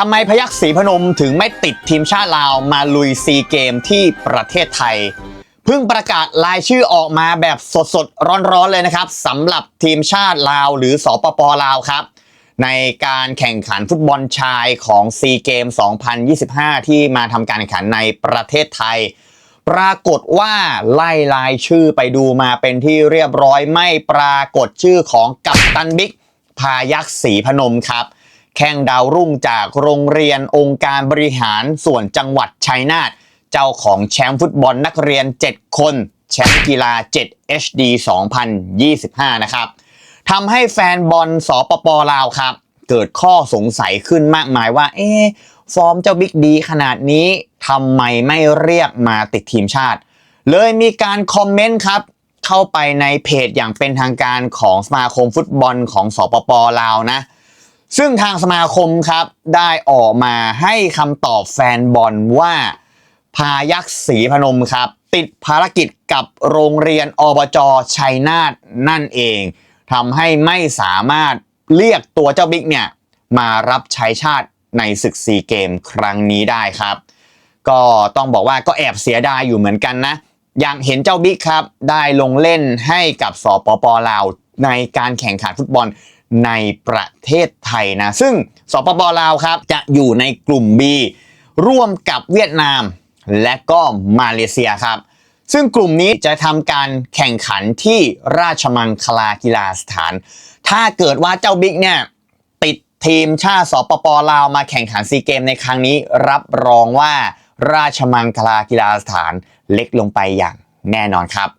ทำไมพยัคฆ์ศรีพนมถึงไม่ติดทีมชาติลาวมาลุยซีเกมที่ประเทศไทย เพิ่งประกาศรายชื่อออกมาแบบสดๆ ร้อนๆเลยนะครับสำหรับทีมชาติลาวหรือสปปลาวครับ ในการแข่งขันฟุตบอลชายของซีเกม 2025 ที่มาทำการแข่งขันในประเทศไทย ปรากฏว่าไล่รายชื่อไปดูมาเป็นที่เรียบร้อยไม่ปรากฏชื่อของกัปตันบิ๊กพายักษ์ศรีพนมครับ แข่งดาวรุ่งจากโรงเรียนองค์การบริหารส่วนจังหวัดชัยนาทเจ้าของแชมป์ฟุตบอลนักเรียน 7 คน แชมป์กีฬา 7 HD 2025 นะครับทำให้แฟนบอลสปปลาวครับ เกิดข้อสงสัยขึ้นมากมายว่า เอ๊ฟอร์มเจ้าบิ๊กดีขนาดนี้ทำไมไม่เรียกมาติดทีมชาติ เลยมีการคอมเมนต์ครับ เข้าไปในเพจอย่างเป็นทางการของสมาคมฟุตบอลของสปปลาวนะ ซึ่งทางสมาคมครับ ได้ออกมาให้คำตอบแฟนบอลว่า พายักษ์ศรีพนมครับ ติดภารกิจกับโรงเรียนอบจชัยนาทนั่นเองทำให้ไม่สามารถเรียกตัวเจ้าบิ๊กเนี่ย มารับใช้ชาติในศึกซีเกมครั้งนี้ได้ครับ ก็ต้องบอกว่าก็แอบเสียดายอยู่เหมือนกันนะ อย่ากเห็นเจ้าบิ๊กครับ ได้ลงเล่นให้กับสปปลาวในการแข่งขันฟุตบอล ในประเทศไทยนะ ซึ่งสปปลาวครับจะอยู่ในกลุ่ม B ร่วมกับเวียดนาม และก็มาเลเซียครับ ซึ่งกลุ่มนี้จะทำการแข่งขันที่ราชมังคลากีฬาสถาน ถ้าเกิดว่าเจ้าบิ๊กเนี่ยติดทีมชาติสปปลาวมาแข่งขันซีเกมในครั้งนี้ รับรองว่าราชมังคลากีฬาสถานเล็กลงไปอย่างแน่นอนครับ